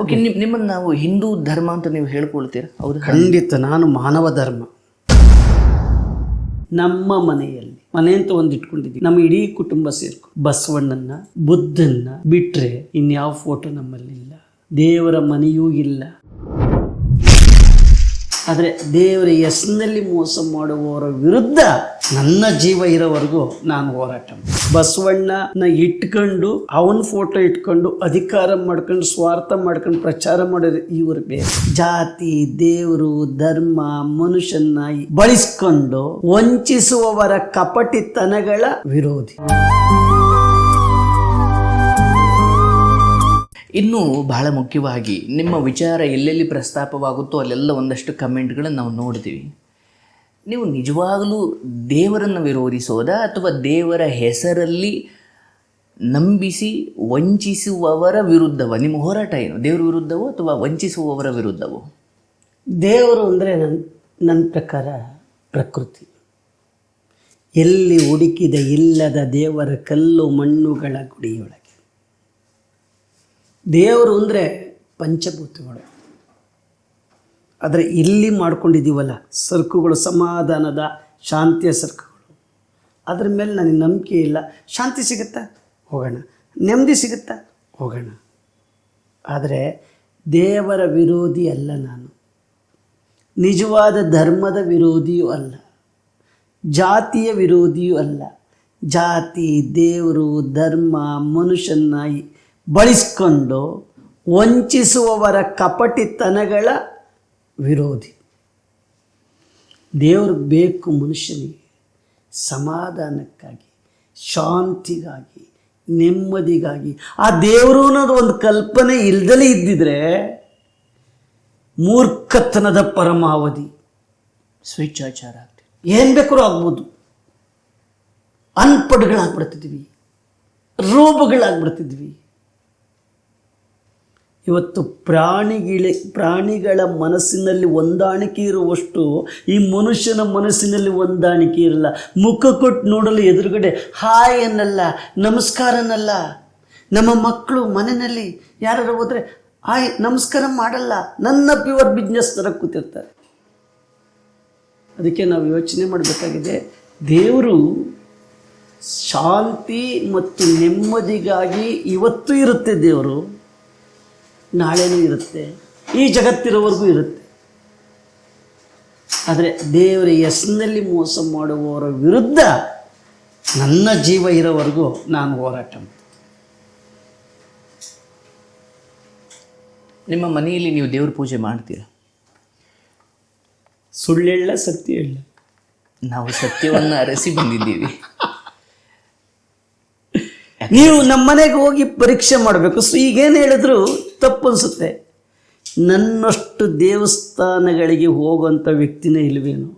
Okay ನಿಮ್ ನಿಮ್ಮನ್ನು ನಾವು ಹಿಂದೂ ಧರ್ಮ ಅಂತ ನೀವು ಹೇಳ್ಕೊಳ್ತೀರಾ? ಹೌದು. ಖಂಡಿತ ನಾನು ಮಾನವ ಧರ್ಮ. ನಮ್ಮ ಮನೆಯಲ್ಲಿ ಮನೆ ಅಂತ ಒಂದು ಇಟ್ಕೊಂಡಿದ್ವಿ ನಮ್ಮ ಇಡೀ ಕುಟುಂಬ ಸೇರ್ಕೊಂಡು ಬಸವಣ್ಣನ ಬುದ್ಧನ್ನ ಬಿಟ್ರೆ ಇನ್ಯಾವ ಫೋಟೋ ನಮ್ಮಲ್ಲಿಲ್ಲ. ದೇವರ ಮನೆಯೂ ಇಲ್ಲ. ಆದರೆ ದೇವರ ಎಸ್ನಲ್ಲಿ ಮೋಸ ಮಾಡುವವರ ವಿರುದ್ಧ ನನ್ನ ಜೀವ ಇರೋವರೆಗೂ ನಾನು ಹೋರಾಟ. ಬಸವಣ್ಣನ ಇಟ್ಕೊಂಡು, ಅವನ ಫೋಟೋ ಇಟ್ಕೊಂಡು, ಅಧಿಕಾರ ಮಾಡ್ಕೊಂಡು, ಸ್ವಾರ್ಥ ಮಾಡ್ಕೊಂಡು, ಪ್ರಚಾರ ಮಾಡೋದು ಇವರು ಬೇರೆ ಜಾತಿ, ದೇವರು, ಧರ್ಮ ಮನುಷ್ಯನ ಬಳಸ್ಕೊಂಡು ವಂಚಿಸುವವರ ಕಪಟಿತನಗಳ ವಿರೋಧಿ ಇನ್ನು ಬಹಳ ಮುಖ್ಯವಾಗಿ ನಿಮ್ಮ ವಿಚಾರ ಎಲ್ಲೆಲ್ಲಿ ಪ್ರಸ್ತಾಪವಾಗುತ್ತೋ ಅಲ್ಲೆಲ್ಲ ಒಂದಷ್ಟು ಕಮೆಂಟ್ಗಳನ್ನು ನಾವು ನೋಡ್ತೀವಿ. ನೀವು ನಿಜವಾಗಲೂ ದೇವರನ್ನು ವಿರೋಧಿಸೋದಾ ಅಥವಾ ದೇವರ ಹೆಸರಲ್ಲಿ ನಂಬಿಸಿ ವಂಚಿಸುವವರ ವಿರುದ್ಧವ? ನಿಮ್ಮ ಹೋರಾಟ ಏನು? ದೇವರ ವಿರುದ್ಧವೋ ಅಥವಾ ವಂಚಿಸುವವರ ವಿರುದ್ಧವೋ? ದೇವರು ಅಂದರೆ ನನ್ನ ನನ್ನ ಪ್ರಕಾರ ಪ್ರಕೃತಿ. ಎಲ್ಲಿ ಹುಡುಕಿದ ಇಲ್ಲದ ದೇವರ ಕಲ್ಲು ಮಣ್ಣುಗಳ ಗುಡಿಯೊಳಗೆ. ದೇವರು ಅಂದರೆ ಪಂಚಭೂತಗಳು. ಆದರೆ ಇಲ್ಲಿ ಮಾಡ್ಕೊಂಡಿದ್ದೀವಲ್ಲ, ಸರಕುಗಳು, ಸಮಾಧಾನದ, ಶಾಂತಿಯ ಸರಕುಗಳು. ಅದ್ರ ಮೇಲೆ ನನಗೆ ನಂಬಿಕೆ ಇಲ್ಲ. ಶಾಂತಿ ಸಿಗುತ್ತಾ? ಹೋಗೋಣ. ನೆಮ್ಮದಿ ಸಿಗುತ್ತಾ? ಹೋಗೋಣ. ಆದರೆ ದೇವರ ವಿರೋಧಿ ಅಲ್ಲ ನಾನು. ನಿಜವಾದ ಧರ್ಮದ ವಿರೋಧಿಯೂ ಅಲ್ಲ. ಜಾತಿಯ ವಿರೋಧಿಯೂ ಅಲ್ಲ. ಜಾತಿ, ದೇವರು, ಧರ್ಮ ಮನುಷ್ಯನ ಬಳಸ್ಕೊಂಡು ವಂಚಿಸುವವರ ಕಪಟಿತನಗಳ ವಿರೋಧಿ. ದೇವರು ಬೇಕು ಮನುಷ್ಯನಿಗೆ ಸಮಾಧಾನಕ್ಕಾಗಿ, ಶಾಂತಿಗಾಗಿ, ನೆಮ್ಮದಿಗಾಗಿ. ಆ ದೇವರು ಅನ್ನೋದು ಒಂದು ಕಲ್ಪನೆ ಇಲ್ದಲೇ ಇದ್ದಿದ್ರೆ ಮೂರ್ಖತನದ ಪರಮಾವಧಿ ಸ್ವೇಚ್ಛಾಚಾರ ಆಗ್ತದೆ ಏನು ಬೇಕಾದ್ರೂ ಆಗ್ಬೋದು. ಅನ್ಪಡ್ಗಳಾಗ್ಬಿಡ್ತಿದ್ವಿ ರೋಗಗಳಾಗ್ಬಿಡ್ತಿದ್ವಿ ಇವತ್ತು ಪ್ರಾಣಿಗಿಳಿ, ಪ್ರಾಣಿಗಳ ಮನಸ್ಸಿನಲ್ಲಿ ಹೊಂದಾಣಿಕೆ ಇರುವಷ್ಟು ಈ ಮನುಷ್ಯನ ಮನಸ್ಸಿನಲ್ಲಿ ಹೊಂದಾಣಿಕೆ ಇರಲ್ಲ. ಮುಖ ಕೊಟ್ಟು ನೋಡಲು ಎದುರುಗಡೆ, ಹಾಯ್ ಅನ್ನಲ್ಲ ನಮಸ್ಕಾರನಲ್ಲ ನಮ್ಮ ಮಕ್ಕಳು ಮನೆಯಲ್ಲಿ ಯಾರು ಹೋದರೆ, ಹಾಯ್, ನಮಸ್ಕಾರ ಮಾಡಲ್ಲ. ನನ್ನ ಪ್ಯೂರ್ ಬಿಸ್ನೆಸ್ ಥರ ಕೂತಿರ್ತಾರೆ. ಅದಕ್ಕೆ ನಾವು ಯೋಚನೆ ಮಾಡಬೇಕಾಗಿದೆ, ದೇವರು ಶಾಂತಿ ಮತ್ತು ನೆಮ್ಮದಿಗಾಗಿ ಇವತ್ತು ಇರುತ್ತೆ ದೇವರು. ನಾಳೆನೂ ಇರುತ್ತೆ. ಈ ಜಗತ್ತಿರೋವರೆಗೂ ಇರುತ್ತೆ. ಆದರೆ ದೇವರ ಹೆಸರಿನಲ್ಲಿ ಮೋಸ ಮಾಡುವವರ ವಿರುದ್ಧ ನನ್ನ ಜೀವ ಇರೋವರೆಗೂ ನಾನು ಹೋರಾಟ ಮಾಡ್ತೀನಿ. ನಿಮ್ಮ ಮನೆಯಲ್ಲಿ ನೀವು ದೇವ್ರ ಪೂಜೆ ಮಾಡ್ತೀರಾ? ಸುಳ್ಳೆಲ್ಲ ಸತ್ಯ ಇಲ್ಲ. ನಾವು ಸತ್ಯವನ್ನು ಅರಸಿ ಬಂದಿದ್ದೀವಿ. ನೀವು ನಮ್ಮ ಮನೆಗೆ ಹೋಗಿ ಪರೀಕ್ಷೆ ಮಾಡಬೇಕು. ಸೊ ಈಗೇನು ಹೇಳಿದ್ರು ತಪ್ಪು ಅನಿಸುತ್ತೆ ನನ್ನಷ್ಟು ದೇವಸ್ಥಾನಗಳಿಗೆ ಹೋಗುವಂಥ ವ್ಯಕ್ತಿನೇ ಇಲ್ವೇನು?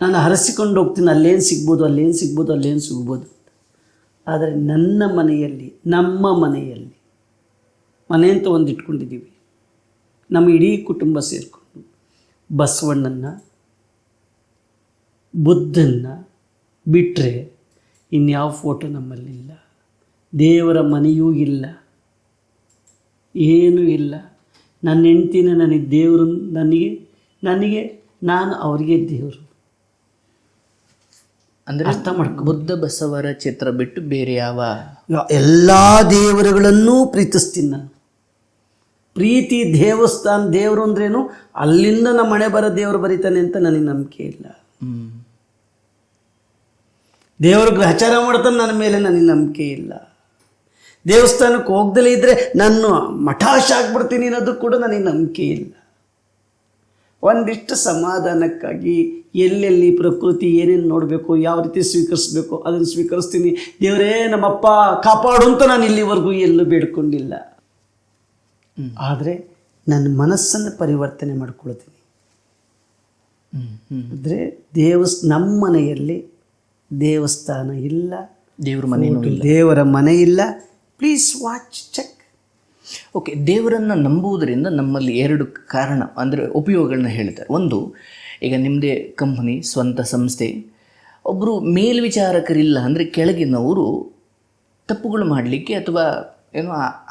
ನಾನು ಹರಸಿಕೊಂಡು ಹೋಗ್ತೀನಿ, ಅಲ್ಲೇನು ಸಿಗ್ಬೋದು ಅಲ್ಲೇನು ಸಿಗ್ಬೋದು ಅಲ್ಲೇನು ಸಿಗ್ಬೋದು. ಆದರೆ ನನ್ನ ಮನೆಯಲ್ಲಿ, ನಮ್ಮ ಮನೆಯಲ್ಲಿ ಮನೆ ಅಂತ ಒಂದು ಇಟ್ಕೊಂಡಿದ್ದೀವಿ. ನಮ್ಮ ಇಡೀ ಕುಟುಂಬ ಸೇರಿಕೊಂಡು ಬಸವಣ್ಣನ ಬುದ್ಧನ್ನ ಬಿಟ್ಟರೆ ಇನ್ಯಾವ ಫೋಟೋ ನಮ್ಮಲ್ಲಿಲ್ಲ. ದೇವರ ಮನೆಯೂ ಇಲ್ಲ. ಏನೂ ಇಲ್ಲ. ನನ್ನ ಹೆಂಡ್ತಿನ ನನಗೆ ದೇವರು ನನಗೆ ನನಗೆ ನಾನು ಅವರಿಗೆ ದೇವರು. ಅಂದರೆ ಅರ್ಥ ಮಾಡ್ಕೊ ಬುದ್ಧ ಬಸವರ ಚಿತ್ರ ಬಿಟ್ಟು ಬೇರೆ ಯಾವ? ಎಲ್ಲ ದೇವರುಗಳನ್ನೂ ಪ್ರೀತಿಸ್ತೀನಿ ನಾನು. ಪ್ರೀತಿ ದೇವಸ್ಥಾನ ದೇವರು ಅಂದ್ರೇನು ಅಲ್ಲಿಂದ ನಮ್ಮ ಮನೆ ಬರೋ ದೇವರು ಬರೀತಾನೆ ಅಂತ ನನಗೆ ನಂಬಿಕೆ ಇಲ್ಲ. ದೇವರು ಗ್ರಹಚಾರ ಮಾಡ್ತಾನೆ ನನ್ನ ಮೇಲೆ ನನಗೆ ನಂಬಿಕೆ ಇಲ್ಲ. ದೇವಸ್ಥಾನಕ್ಕೆ ಹೋಗ್ದಲೇ ಇದ್ದರೆ ನಾನು ಮಠಾಶ ಆಗ್ಬಿಡ್ತೀನಿ ಅನ್ನೋದು ಕೂಡ ನನಗೆ ನಂಬಿಕೆ ಇಲ್ಲ. ಒಂದಿಷ್ಟು ಸಮಾಧಾನಕ್ಕಾಗಿ ಎಲ್ಲೆಲ್ಲಿ ಪ್ರಕೃತಿ ಏನೇನು ನೋಡಬೇಕು ಯಾವ ರೀತಿ ಸ್ವೀಕರಿಸ್ಬೇಕು ಅದನ್ನು ಸ್ವೀಕರಿಸ್ತೀನಿ. ದೇವರೇ ನಮ್ಮಪ್ಪ ಕಾಪಾಡು ಅಂತ ನಾನು ಇಲ್ಲಿವರೆಗೂ ಎಲ್ಲೂ ಬೇಡ್ಕೊಂಡಿಲ್ಲ. ಆದರೆ ನನ್ನ ಮನಸ್ಸನ್ನು ಪರಿವರ್ತನೆ ಮಾಡ್ಕೊಳ್ತೀನಿ. ಅಂದರೆ ದೇವಸ್ ನಮ್ಮ ಮನೆಯಲ್ಲಿ ದೇವಸ್ಥಾನ ಇಲ್ಲ. ದೇವ್ರ ಮನೆ ದೇವರ ಮನೆ ಇಲ್ಲ. ಪ್ಲೀಸ್ ವಾಚ್ ಚೆಕ್ ಓಕೆ ದೇವರನ್ನು ನಂಬುವುದರಿಂದ ನಮ್ಮಲ್ಲಿ ಎರಡು ಕಾರಣ, ಅಂದರೆ ಉಪಯೋಗಗಳನ್ನ ಹೇಳ್ತಾರೆ. ಒಂದು, ಈಗ ನಿಮ್ಮದೇ ಕಂಪನಿ ಸ್ವಂತ ಸಂಸ್ಥೆ. ಒಬ್ಬರು ಮೇಲ್ವಿಚಾರಕರಿಲ್ಲ ಅಂದರೆ ಕೆಳಗಿನವರು ತಪ್ಪುಗಳು ಮಾಡಲಿಕ್ಕೆ ಅಥವಾ ಏನು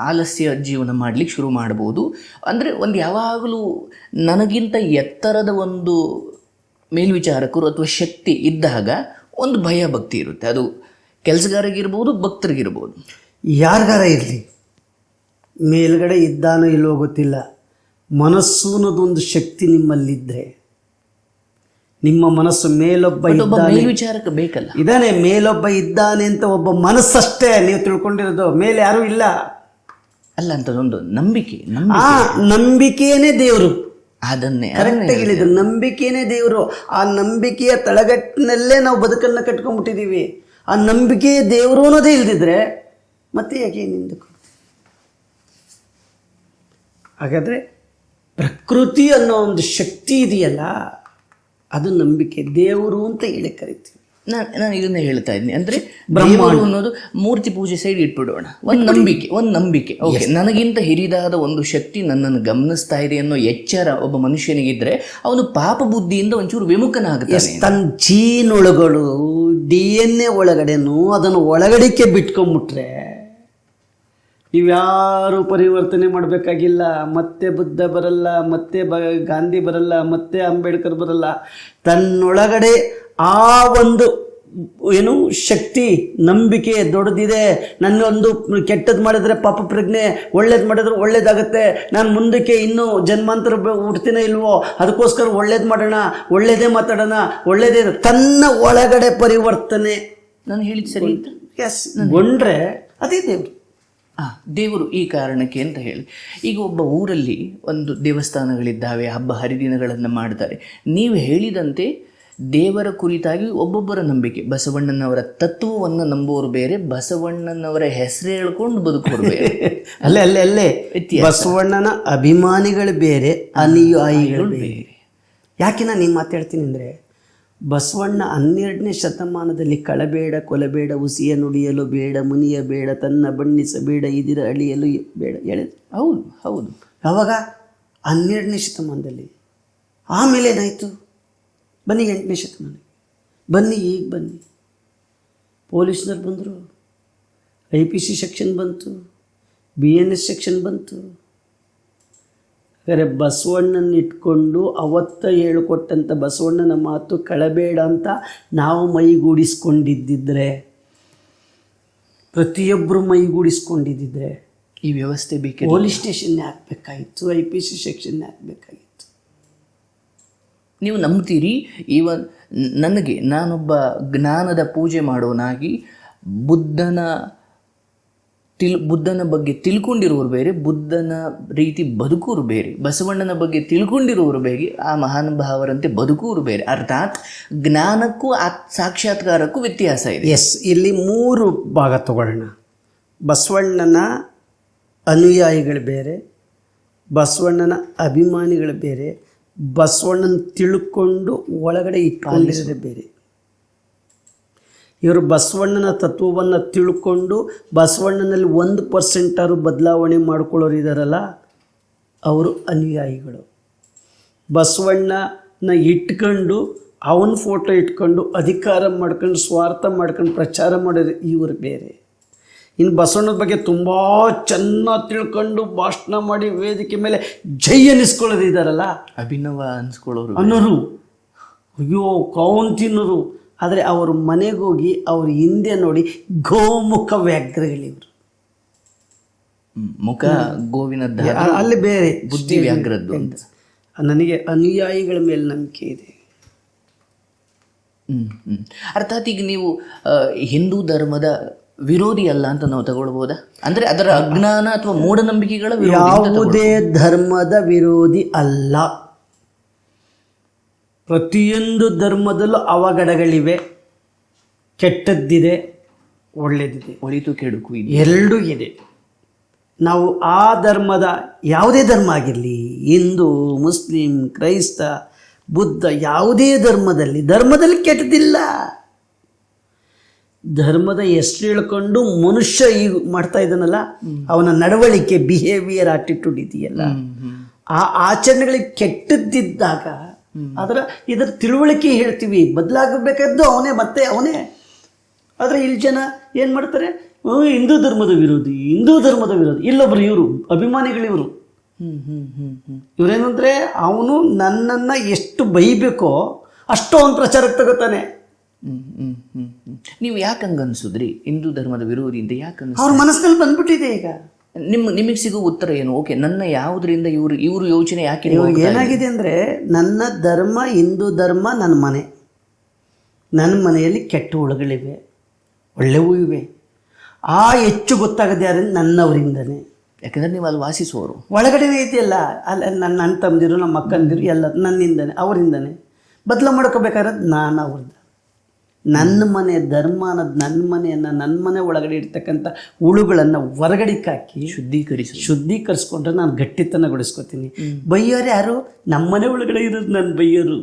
ಆಲಸ್ಯ ಜೀವನ ಮಾಡಲಿಕ್ಕೆ ಶುರು ಮಾಡ್ಬೋದು. ಅಂದರೆ ಒಂದು ಯಾವಾಗಲೂ ನನಗಿಂತ ಎತ್ತರದ ಒಂದು ಮೇಲ್ವಿಚಾರಕರು ಅಥವಾ ಶಕ್ತಿ ಇದ್ದಾಗ ಒಂದು ಭಯ ಭಕ್ತಿ ಇರುತ್ತೆ. ಅದು ಕೆಲಸಗಾರರಿಗಿರ್ಬೋದು, ಭಕ್ತರಿಗಿರ್ಬೋದು. ಯಾರಿಗಾರ ಇರಲಿ? ಮೇಲ್ಗಡೆ ಇದ್ದಾನೋ ಇಲ್ಲವೋ ಗೊತ್ತಿಲ್ಲ. ಮನಸ್ಸು ಅನ್ನೋದೊಂದು ಶಕ್ತಿ ನಿಮ್ಮಲ್ಲಿದ್ದರೆ ನಿಮ್ಮ ಮನಸ್ಸು ಮೇಲೊಬ್ಬ ಇದ್ದಾನೆ. ವಿಚಾರಕ್ಕೆ ಬೇಕಲ್ಲ. ಇದಾನೆ ಮೇಲೊಬ್ಬ ಇದ್ದಾನೆ ಅಂತ ಒಬ್ಬ ಮನಸ್ಸಷ್ಟೇ ನೀವು ತಿಳ್ಕೊಂಡಿರೋದು. ಮೇಲೆ ಯಾರೂ ಇಲ್ಲ. ಅಲ್ಲ ಅಂತದೊಂದು ನಂಬಿಕೆ ನಂಬಿಕೆ. ಆ ನಂಬಿಕೆಯೇ ದೇವರು. ಅದನ್ನೇ ಕರೆಕ್ಟ್ ಹೇಳಿದ್ರು ನಂಬಿಕೆಯೇ ದೇವರು. ಆ ನಂಬಿಕೆಯ ತಳಗಟ್ಟಿನಲ್ಲೇ ನಾವು ಬದುಕನ್ನು ಕಟ್ಕೊಂಡ್ಬಿಟ್ಟಿದ್ದೀವಿ ಆ ನಂಬಿಕೆಯ ದೇವರು ಅನ್ನೋದೇ ಇಲ್ದಿದ್ರೆ ಮತ್ತೆ ಯಾಕೆ ನಿಂದು ಹಾಗಾದ್ರೆ ಪ್ರಕೃತಿ ಅನ್ನೋ ಒಂದು ಶಕ್ತಿ ಇದೆಯಲ್ಲ ಅದು ನಂಬಿಕೆ. ದೇವರು ಅಂತ ಹೇಳಿ ಕರಿತೀವಿ. ನಾನು ನಾನು ಇದನ್ನೇ ಹೇಳ್ತಾ ಇದ್ದೀನಿ. ಅಂದ್ರೆ ಬ್ರಹ್ಮಾಂಡ. ಅನ್ನೋದು ಮೂರ್ತಿ ಪೂಜೆ ಸೈಡ್ ಇಟ್ಬಿಡೋಣ. ಒಂದು ನಂಬಿಕೆ ಒಂದು ನಂಬಿಕೆ. ಓಕೆ ನನಗಿಂತ ಹಿರಿದಾದ ಒಂದು ಶಕ್ತಿ ನನ್ನನ್ನು ಗಮನಿಸ್ತಾ ಇದೆ ಅನ್ನೋ ಎಚ್ಚರ ಒಬ್ಬ ಮನುಷ್ಯನಿಗಿದ್ರೆ ಅವನು ಪಾಪ ಬುದ್ಧಿಯಿಂದ ಒಂಚೂರು ವಿಮುಖನಾಗುತ್ತೆ ತನ್ನ ಜೀನೊಳಗಳು ಡಿ ಎನ್ ಎ ಒಳಗಡೆನು ಅದನ್ನು ಒಳಗಡಿಕೆ ಬಿಟ್ಕೊಂಡ್ಬಿಟ್ರೆ ನೀವ್ಯಾರು ಪರಿವರ್ತನೆ ಮಾಡಬೇಕಾಗಿಲ್ಲ. ಮತ್ತೆ ಬುದ್ಧ ಬರಲ್ಲ ಮತ್ತೆ ಬ ಗಾಂಧಿ ಬರಲ್ಲ ಮತ್ತೆ ಅಂಬೇಡ್ಕರ್ ಬರಲ್ಲ. ತನ್ನೊಳಗಡೆ ಆ ಒಂದು ಏನು ಶಕ್ತಿ ನಂಬಿಕೆ ದೊಡ್ಡದಿದೆ. ನನ್ನೊಂದು ಕೆಟ್ಟದ್ದು ಮಾಡಿದ್ರೆ ಪಾಪ ಪ್ರಜ್ಞೆ ಒಳ್ಳೇದು ಮಾಡಿದ್ರೆ ಒಳ್ಳೇದಾಗುತ್ತೆ. ನಾನು ಮುಂದಕ್ಕೆ ಇನ್ನೂ ಜನ್ಮಾಂತರ ಹುಡ್ತೀನೋ ಇಲ್ವೋ ಅದಕ್ಕೋಸ್ಕರ ಒಳ್ಳೇದು ಮಾಡೋಣ ಒಳ್ಳೇದೇ ಮಾತಾಡೋಣ ಒಳ್ಳೇದೇ ತನ್ನ ಒಳಗಡೆ ಪರಿವರ್ತನೆ ನಾನು ಹೇಳಿದ್ದು ಸರಿ ಎಸ್ ಗೊಂಡ್ರೆ ಅದೇ ದೇವ್ರು. ದೇವರು ಈ ಕಾರಣಕ್ಕೆ ಅಂತ ಹೇಳಿ. ಈಗ ಒಬ್ಬ ಊರಲ್ಲಿ ಒಂದು ದೇವಸ್ಥಾನಗಳಿದ್ದಾವೆ ಹಬ್ಬ ಹರಿದಿನಗಳನ್ನು ಮಾಡ್ತಾರೆ. ನೀವು ಹೇಳಿದಂತೆ ದೇವರ ಕುರಿತಾಗಿ ಒಬ್ಬೊಬ್ಬರ ನಂಬಿಕೆ. ಬಸವಣ್ಣನವರ ತತ್ವವನ್ನು ನಂಬುವವರು ಬೇರೆ ಬಸವಣ್ಣನವರ ಹೆಸರು ಹೇಳ್ಕೊಂಡು ಬದುಕೋರು ಬೇರೆ. ಅಲ್ಲೇ ಅಲ್ಲೇ ಅಲ್ಲೇ. ಬಸವಣ್ಣನ ಅಭಿಮಾನಿಗಳು ಬೇರೆ ಅನುಯಾಯಿಗಳು ಬೇರೆ. ಯಾಕೆ ನಾನು ನೀವು ಮಾತಾಡ್ತೀನಿ ಅಂದರೆ ಬಸವಣ್ಣ ಹನ್ನೆರಡನೇ ಶತಮಾನದಲ್ಲಿ ಕಳಬೇಡ ಕೊಲಬೇಡ ಉಸಿಯ ನುಡಿಯಲು ಬೇಡ ಮುನಿಯ ಬೇಡ ತನ್ನ ಬಣ್ಣಿಸಬೇಡ ಇದಿರ ಅಳಿಯಲು ಬೇಡ ಎಳೆ ಹೌದು ಹೌದು. ಯಾವಾಗ? ಹನ್ನೆರಡನೇ ಶತಮಾನದಲ್ಲಿ. ಆಮೇಲೆ ಏನಾಯಿತು? ಬನ್ನಿ ಎಂಟನೇ ಶತಮಾನ ಬನ್ನಿ ಈಗ ಬನ್ನಿ. ಪೊಲೀಸ್ನವ್ರು ಬಂದರು ಐ ಪಿ ಸಿ ಸೆಕ್ಷನ್ ಬಂತು ಬಿ ಎನ್ ಎಸ್ ಸೆಕ್ಷನ್ ಬಂತು. ಹಾಗಾದ್ರೆ ಬಸವಣ್ಣನ ಇಟ್ಕೊಂಡು ಅವತ್ತ ಹೇಳಿಕೊಟ್ಟಂಥ ಬಸವಣ್ಣನ ಮಾತು ಕಳಬೇಡ ಅಂತ ನಾವು ಮೈಗೂಡಿಸ್ಕೊಂಡಿದ್ದಿದ್ರೆ ಪ್ರತಿಯೊಬ್ಬರು ಮೈಗೂಡಿಸ್ಕೊಂಡಿದ್ದಿದ್ರೆ ಈ ವ್ಯವಸ್ಥೆ ಬೇಕು ಪೊಲೀಸ್ ಸ್ಟೇಷನ್ ಹಾಕ್ಬೇಕಾಗಿತ್ತು ಐ ಪಿ ಸಿ ಸೆಕ್ಷನ್ ಹಾಕ್ಬೇಕಾಗಿತ್ತು. ನೀವು ನಂಬ್ತೀರಿ ಈವನ್ ನನಗೆ ನಾನೊಬ್ಬ ಜ್ಞಾನದ ಪೂಜೆ ಮಾಡೋನಾಗಿ ಬುದ್ಧನ ತಿಳ್ ಬುದ್ಧನ ಬಗ್ಗೆ ತಿಳ್ಕೊಂಡಿರುವರು ಬೇರೆ, ಬುದ್ಧನ ರೀತಿ ಬದುಕೋರು ಬೇರೆ, ಬಸವಣ್ಣನ ಬಗ್ಗೆ ತಿಳ್ಕೊಂಡಿರೋರು ಬೇರೆ, ಆ ಮಹಾನುಭಾವರಂತೆ ಬದುಕೋರು ಬೇರೆ. ಅರ್ಥಾತ್ ಜ್ಞಾನಕ್ಕೂ ಆ ಸಾಕ್ಷಾತ್ಕಾರಕ್ಕೂ ವ್ಯತ್ಯಾಸ ಇದೆ. ಎಸ್ ಇಲ್ಲಿ ಮೂರು ಭಾಗ ತಗೊಳ್ಳೋಣ. ಬಸವಣ್ಣನ ಅನುಯಾಯಿಗಳು ಬೇರೆ, ಬಸವಣ್ಣನ ಅಭಿಮಾನಿಗಳು ಬೇರೆ, ಬಸವಣ್ಣನ ತಿಳ್ಕೊಂಡು ಒಳಗಡೆ ಇಟ್ಕೊಂಡಿರೋದೇ ಬೇರೆ. ಇವರು ಬಸವಣ್ಣನ ತತ್ವವನ್ನು ತಿಳ್ಕೊಂಡು ಬಸವಣ್ಣನಲ್ಲಿ ಒಂದು ಪರ್ಸೆಂಟಾರು ಬದಲಾವಣೆ ಮಾಡ್ಕೊಳ್ಳೋರು ಇದ್ದಾರಲ್ಲ ಅವರು ಅನುಯಾಯಿಗಳು. ಬಸವಣ್ಣನ ಇಟ್ಕೊಂಡು ಅವನ ಫೋಟೋ ಇಟ್ಕೊಂಡು ಅಧಿಕಾರ ಮಾಡ್ಕೊಂಡು ಸ್ವಾರ್ಥ ಮಾಡ್ಕೊಂಡು ಪ್ರಚಾರ ಮಾಡೋದು ಇವರು ಬೇರೆ. ಇನ್ನು ಬಸವಣ್ಣನ ಬಗ್ಗೆ ತುಂಬ ಚೆನ್ನಾಗಿ ತಿಳ್ಕೊಂಡು ಭಾಷಣ ಮಾಡಿ ವೇದಿಕೆ ಮೇಲೆ ಜೈ ಅನ್ನಿಸ್ಕೊಳ್ಳೋದಿದ್ದಾರಲ್ಲ ಅಭಿನವ ಅನ್ಸ್ಕೊಳ್ಳೋರು ಅನ್ನೋರು ಅಯ್ಯೋ ಕೌನ್ ತಿನ್ನೋರು ಆದರೆ ಅವರು ಮನೆಗೆ ಹೋಗಿ ಅವ್ರ ಹಿಂದೆ ನೋಡಿ ಗೋಮುಖ ವ್ಯಾಘ್ರಗಳಿವರು. ಮುಖ ಗೋವಿನ ಅಲ್ಲಿ ಬೇರೆ ಬುದ್ಧಿ ವ್ಯಾಘ್ರದ್ದು ಅಂತ ನನಗೆ ಅನುಯಾಯಿಗಳ ಮೇಲೆ ನಂಬಿಕೆ ಇದೆ ಹ್ಮ್ ಹ್ಮ್. ಅರ್ಥಾತ್ ಈಗ ನೀವು ಹಿಂದೂ ಧರ್ಮದ ವಿರೋಧಿ ಅಲ್ಲ ಅಂತ ನಾವು ತಗೊಳ್ಬೋದಾ ಅಂದ್ರೆ ಅದರ ಅಜ್ಞಾನ ಅಥವಾ ಮೂಢನಂಬಿಕೆಗಳ? ಯಾವುದೇ ಧರ್ಮದ ವಿರೋಧಿ ಅಲ್ಲ ಪ್ರತಿಯೊಂದು ಧರ್ಮದಲ್ಲೂ ಅವಘಡಗಳಿವೆ. ಕೆಟ್ಟದ್ದಿದೆ ಒಳ್ಳೆಯದಿದೆ ಒಳಿತು ಕೆಡುಕು ಇದೆ. ಎರಡೂ ಇದೆ. ನಾವು ಆ ಧರ್ಮದ ಯಾವುದೇ ಧರ್ಮ ಆಗಿರಲಿ ಹಿಂದೂ ಮುಸ್ಲಿಂ ಕ್ರೈಸ್ತ ಬುದ್ಧ ಯಾವುದೇ ಧರ್ಮದಲ್ಲಿ ಧರ್ಮದಲ್ಲಿ ಕೆಟ್ಟದಿಲ್ಲ ಧರ್ಮದ ಹೆಸರು ಹೇಳ್ಕೊಂಡು ಮನುಷ್ಯ ಈಗ ಮಾಡ್ತಾ ಇದ್ದಾನಲ್ಲ ಅವನ ನಡವಳಿಕೆ ಬಿಹೇವಿಯರ್ ಆಟಿಟ್ಯೂಡ್ ಇದೆಯಲ್ಲ ಆ ಆಚರಣೆಗಳಿಗೆ ಕೆಟ್ಟದ್ದಿದ್ದಾಗ ಅದರ ಇದರ ತಿಳುವಳಿಕೆ ಹೇಳ್ತೀವಿ. ಬದಲಾಗಬೇಕಾದ್ದು ಅವನೇ ಮತ್ತೆ ಅವನೇ. ಆದರೆ ಇಲ್ಲಿ ಜನ ಏನು ಮಾಡ್ತಾರೆ? ಹಿಂದೂ ಧರ್ಮದ ವಿರೋಧಿ ಹಿಂದೂ ಧರ್ಮದ ವಿರೋಧಿ. ಇಲ್ಲೊಬ್ರು ಇವರು ಅಭಿಮಾನಿಗಳಿವರು ಹ್ಮ್ ಹ್ಮ್ ಹ್ಮ್ ಹ್ಮ್. ಇವರೇನಂದ್ರೆ ಅವನು ನನ್ನನ್ನು ಎಷ್ಟು ಬೈಬೇಕೋ ಅಷ್ಟು ಅವನು ಪ್ರಚಾರಕ್ಕೆ ತಗೋತಾನೆ. ಹ್ಮ್ ಹ್ಮ್ ಹ್ಮ್ ಹ್ಮ್. ನೀವು ಯಾಕೆ ಹಂಗ ಅನ್ಸುದ್ರಿ ಹಿಂದೂ ಧರ್ಮದ ವಿರೋಧಿ ಅಂತ ಯಾಕೆ ಅನ್ಸ ಅವ್ರ ಮನಸ್ಸಲ್ಲಿ ಬಂದ್ಬಿಟ್ಟಿದೆ ಈಗ. ನಿಮ್ ನಿಮಗೆ ಸಿಗೋ ಉತ್ತರ ಏನು? ಓಕೆ ನನ್ನ ಯಾವುದರಿಂದ ಇವರು ಇವರು ಯೋಚನೆ ಯಾಕೆ ಏನಾಗಿದೆ ಅಂದರೆ ನನ್ನ ಧರ್ಮ ಹಿಂದೂ ಧರ್ಮ ನನ್ನ ಮನೆ. ನನ್ನ ಮನೆಯಲ್ಲಿ ಕೆಟ್ಟ ಹುಳುಗಳಿವೆ ಒಳ್ಳೆವೂ ಇವೆ ಆ ಹೆಚ್ಚು ಗೊತ್ತಾಗದೆ ಯಾರಿಂದ ನನ್ನವರಿಂದನೇ. ಯಾಕಂದ್ರೆ ನೀವು ಅಲ್ಲಿ ವಾಸಿಸುವವರು. ಒಳಗಡೆನೇ ಇದೆಯಲ್ಲ ಅಲ್ಲ ನನ್ನ ನನ್ನ ತಮ್ಮದಿರು ನಮ್ಮ ಅಕ್ಕಂದಿರು ಎಲ್ಲ ನನ್ನಿಂದನೇ ಅವರಿಂದನೇ. ಬದಲು ಮಾಡ್ಕೋಬೇಕಾದ್ರೆ ನಾನು ಅವ್ರದ್ದು ನನ್ನ ಮನೆ ಧರ್ಮ ಅನ್ನೋದು ನನ್ನ ಮನೆಯನ್ನು ನನ್ನ ಮನೆ ಒಳಗಡೆ ಇರ್ತಕ್ಕಂಥ ಹುಳುಗಳನ್ನು ಹೊರಗಡೆಗೆ ಹಾಕಿ ಶುದ್ಧೀಕರಿಸು ಶುದ್ಧೀಕರಿಸ್ಕೊಂಡ್ರೆ ನಾನು ಗಟ್ಟಿತನಗೊಳಿಸ್ಕೊತೀನಿ. ಬೈಯೋರು ಯಾರು? ನಮ್ಮ ಮನೆ ಒಳಗಡೆ ಇರೋದು ನನ್ನ ಬೈಯೋರು.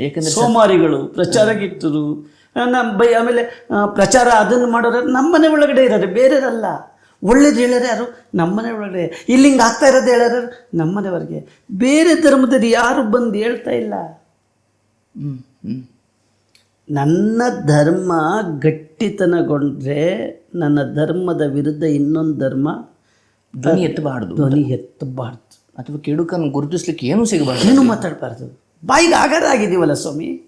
ಯಾಕಂದರೆ ಸೋಮಾರಿಗಳು ಪ್ರಚಾರಗಿತ್ತರು. ನಮ್ಮ ಬೈ ಆಮೇಲೆ ಪ್ರಚಾರ ಅದನ್ನು ಮಾಡೋರು ನಮ್ಮನೆ ಒಳಗಡೆ ಇರೋರು ಬೇರೆಯವರಲ್ಲ. ಒಳ್ಳೇದು ಹೇಳೋರು ಯಾರು? ನಮ್ಮನೆ ಒಳಗಡೆ. ಇಲ್ಲಿ ಹಿಂಗೆ ಆಗ್ತಾ ಇರೋದು ಹೇಳೋರು ನಮ್ಮನೆವರೆಗೆ ಬೇರೆ ಧರ್ಮದಲ್ಲಿ ಯಾರು ಬಂದು ಹೇಳ್ತಾ ಇಲ್ಲ. ಹ್ಞೂ ಹ್ಮ್. ನನ್ನ ಧರ್ಮ ಗಟ್ಟಿತನಗೊಂಡ್ರೆ ನನ್ನ ಧರ್ಮದ ವಿರುದ್ಧ ಇನ್ನೊಂದು ಧರ್ಮ ಧ್ವನಿ ಎತ್ತಬಾರ್ದು ಧ್ವನಿ ಎತ್ತಬಾರ್ದು. ಅಥವಾ ಕೆಡುಕನ್ನು ಗುರುತಿಸ್ಲಿಕ್ಕೆ ಏನೂ ಸಿಗಬಾರ್ದು. ಏನು ಮಾತಾಡಬಾರ್ದು. ಬಾಯಿಗೆ ಆಗದ ಆಗಿದೀವಲ್ಲ ಸ್ವಾಮಿ?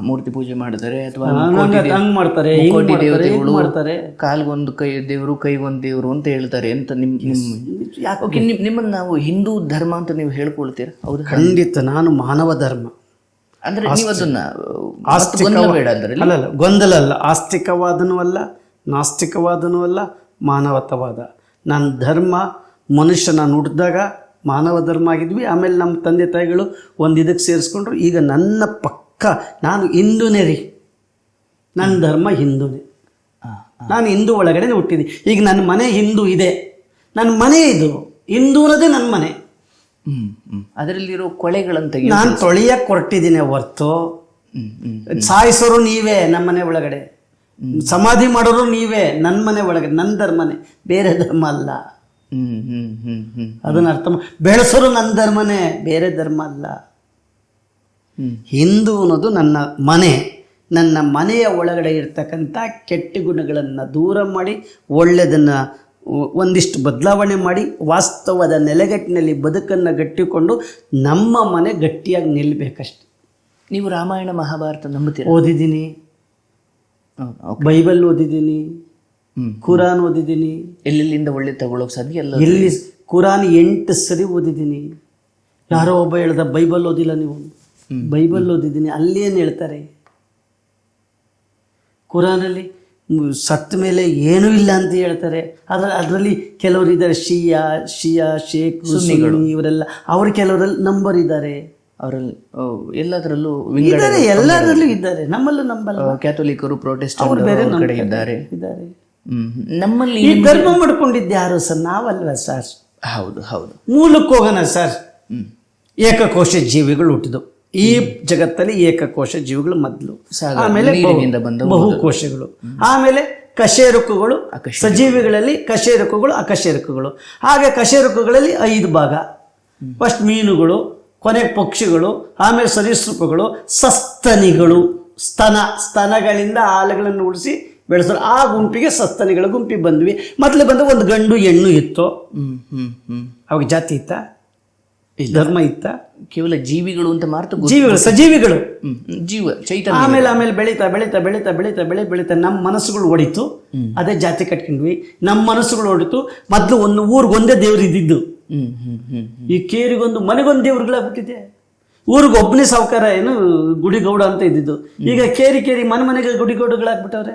ಮೂರ್ತಿ ಪೂಜೆ ಮಾಡಿದರೆ ಅಥವಾ ಹಂಗೆ ಮಾಡ್ತಾರೆ ಕೋಟಿ ದೇವತೆಗಳು ಮಾಡ್ತಾರೆ. ಕಾಲ್ಗೊಂದು ಕೈ ದೇವರು ಕೈಗೊಂದು ದೇವರು ಅಂತ ಹೇಳ್ತಾರೆ ಅಂತ ನಿಮ್ ನಿಮ್ ಯಾಕೆ? ನಿಮ್ಮನ್ನು ನಿಮ್ ನಿಮ್ಮನ್ನ ನಾವು ಹಿಂದೂ ಧರ್ಮ ಅಂತ ನೀವು ಹೇಳ್ಕೊಳ್ತೀರಾ? ಹೌದು. ಖಂಡಿತ ನಾನು ಮಾನವ ಧರ್ಮ. ಅಂದ್ರೆ ನೀವು ಅದನ್ನ ಗೊಂದಲ ಅಲ್ಲ ಆಸ್ತಿಕವಾದನೂ ಅಲ್ಲ ನಾಸ್ತಿಕವಾದನೂ ಅಲ್ಲ ಮಾನವತವಾದ. ನನ್ನ ಧರ್ಮ ಮನುಷ್ಯನ ನಾನು ಹುಟ್ಟಿದಾಗ ಮಾನವ ಧರ್ಮ ಆಗಿದ್ವಿ ಆಮೇಲೆ ನಮ್ಮ ತಂದೆ ತಾಯಿಗಳು ಒಂದು ಇದಕ್ಕೆ ಸೇರಿಸ್ಕೊಂಡ್ರು ಈಗ ನನ್ನ ಪಕ್ಕ ನಾನು ಹಿಂದೂನೇ ರೀ. ನನ್ನ ಧರ್ಮ ಹಿಂದೂನೇ. ನಾನು ಹಿಂದೂ ಒಳಗಡೆ ಹುಟ್ಟಿದ್ದೀನಿ. ಈಗ ನನ್ನ ಮನೆ ಹಿಂದೂ ಇದೆ. ನನ್ನ ಮನೆ ಇದು. ಹಿಂದೂ ಅನ್ನೋದೇ ನನ್ನ ಮನೆ. ಅದರಲ್ಲಿರೋ ಕೊಳೆಗಳನ್ನು ನಾನು ತೊಳೆಯಕ್ಕೆ ಹೊರಟಿದ್ದೀನಿ ಹೊರ್ತು. ಸಾಯಿಸೋರು ನೀವೇ ನಮ್ಮ ಮನೆ ಒಳಗಡೆ. ಸಮಾಧಿ ಮಾಡೋರು ನೀವೇ ನನ್ನ ಮನೆ ಒಳಗಡೆ ನನ್ನ ಧರ್ಮನೇ, ಬೇರೆ ಧರ್ಮ ಅಲ್ಲ. ಅದನ್ನ ಅರ್ಥ ಬೆಳೆಸೋರು ನನ್ನ ಧರ್ಮನೇ, ಬೇರೆ ಧರ್ಮ ಅಲ್ಲ. ಹಿಂದೂ ಅನ್ನೋದು ನನ್ನ ಮನೆ. ನನ್ನ ಮನೆಯ ಒಳಗಡೆ ಇರ್ತಕ್ಕಂಥ ಕೆಟ್ಟ ಗುಣಗಳನ್ನು ದೂರ ಮಾಡಿ ಒಳ್ಳೆಯದನ್ನು ಒಂದಿಷ್ಟು ಬದಲಾವಣೆ ಮಾಡಿ ವಾಸ್ತವದ ನೆಲೆಗಟ್ಟಿನಲ್ಲಿ ಬದುಕನ್ನು ಗಟ್ಟಿಕೊಂಡು ನಮ್ಮ ಮನೆ ಗಟ್ಟಿಯಾಗಿ ನಿಲ್ಲಬೇಕಷ್ಟೆ ನೀವು ರಾಮಾಯಣ ಮಹಾಭಾರತ ನಂಬುತ್ತೀರಾ? ಓದಿದ್ದೀನಿ. ಬೈಬಲ್ ಓದಿದ್ದೀನಿ. ಕುರಾನ್ ಓದಿದ್ದೀನಿ. ಎಲ್ಲೆಲ್ಲಿಂದ ಒಳ್ಳೆ ತಗೊಳ್ಳೋಕೆ ಸಾಧ್ಯ? ಎಲ್ಲ ಎಲ್ಲಿ ಕುರಾನ್ ಎಂಟು ಸರಿ ಓದಿದ್ದೀನಿ. ಯಾರೋ ಒಬ್ಬ ಹೇಳ್ದ ಬೈಬಲ್ ಓದಿಲ್ಲ ನೀವು. ಬೈಬಲ್ ಓದಿದ್ದೀನಿ. ಅಲ್ಲಿ ಏನು ಹೇಳ್ತಾರೆ? ಕುರಾನಲ್ಲಿ ಸತ್ತ ಮೇಲೆ ಏನೂ ಇಲ್ಲ ಅಂತ ಹೇಳ್ತಾರೆ. ಅದ್ರ ಅದರಲ್ಲಿ ಕೆಲವರು ಇದ್ದಾರೆ ಶಿಯಾ ಶಿಯಾ ಶೇಖ್ ಸುನ್ನಿಗಳು. ಇವರೆಲ್ಲ. ಅವರು ಕೆಲವರಲ್ಲಿ ನಂಬರ್ ಇದ್ದಾರೆ. ಅವರಲ್ಲಿ ಎಲ್ಲದರಲ್ಲೂ ಇದ್ದಾರೆ ಎಲ್ಲರಲ್ಲೂ ಇದ್ದಾರೆ. ನಮ್ಮಲ್ಲೂ ನಂಬಲ್ಲ. ಕ್ಯಾಥೋಲಿಕರು ಪ್ರೊಟೆಸ್ಟ್ ಅವರು ಬೇರೆ ಕಡೆ ಇದ್ದಾರೆ. ಇದ್ದಾರೆ. ನಮ್ಮಲ್ಲಿ ಈ ಧರ್ಮ ಮಾಡ್ಕೊಂಡಿದ್ದು ಯಾರು ಸರ್? ನಾವಲ್ವ ಸರ್? ಹೌದು ಹೌದು. ಮೂಲಕ್ಕೆ ಹೋಗೋಣ ಸರ್. ಹ್ಮ್. ಏಕಕೋಶ ಜೀವಿಗಳು ಹುಟ್ಟಿದವು. ಈ ಜಗತ್ತಲ್ಲಿ ಏಕಕೋಶ ಜೀವಿಗಳು ಮೊದಲು. ಆಮೇಲೆ ಬಹುಕೋಶಗಳು ಆಮೇಲೆ ಕಶೇರುಕುಗಳು ಸಜೀವಿಗಳಲ್ಲಿ ಕಶೇರುಕುಗಳು ಅಕಶೇರುಕುಗಳು. ಹಾಗೆ ಕಶೇರುಕುಗಳಲ್ಲಿ ಐದು ಭಾಗ. ಫಸ್ಟ್ ಮೀನುಗಳು ಕೊನೆ ಪಕ್ಷಿಗಳು ಆಮೇಲೆ ಸರೀಸೃಪಗಳು ಸಸ್ತನಿಗಳು. ಸ್ತನ ಸ್ತನಗಳಿಂದ ಹಾಲುಗಳನ್ನು ಉಳಿಸಿ ಬೆಳೆಸಲು ಆ ಗುಂಪಿಗೆ ಸಸ್ತನಿಗಳ ಗುಂಪಿಗೆ ಬಂದ್ವಿ. ಮೊದಲು ಬಂದ ಒಂದು ಗಂಡು ಹೆಣ್ಣು ಇತ್ತು. ಹ್ಮ್ ಹ್ಮ್ ಹ್ಮ್. ಅವಾಗ ಜಾತಿ ಇತ್ತ? ಧರ್ಮ ಇತ್ತ? ಕೇವಲ ಜೀವಿಗಳು ಅಂತ ಮಾತ್ರ. ಜೀವಿಗಳು ಸಜೀವಿಗಳು. ಜೀವ ಚೈತನ್ಯ. ಆಮೇಲೆ ಆಮೇಲೆ ಬೆಳೀತಾ ಬೆಳೀತಾ ಬೆಳೀತಾ ಬೆಳೀತಾ ಬೆಳೆ ಬೆಳೀತಾ ನಮ್ಮ ಮನಸ್ಸುಗಳು ಹೊಡಿತು ಅದೇ ಜಾತಿ ಕಟ್ಕೊಂಡ್ವಿ. ನಮ್ಮ ಮನಸ್ಸುಗಳು ಹೊಡಿತು ಮೊದಲು ಒಂದು ಊರಿಗೆ ಒಂದೇ ದೇವ್ರು ಇದ್ದಿದ್ದು. ಈ ಕೇರಿಗೊಂದು ಮನೆಗೊಂದು ದೇವ್ರುಗಳಾಗ್ಬಿಟ್ಟಿದೆ ಊರಿಗೆ ಒಬ್ಬನೇ ಸಾವುಕಾರ ಏನು ಗುಡಿಗೌಡ ಅಂತ ಇದ್ದಿದ್ದು. ಈಗ ಕೇರಿ ಕೇರಿ ಮನೆ ಮನೆಗೆ ಗುಡಿಗೌಡಗಳಾಗ್ಬಿಟ್ಟವ್ರೆ.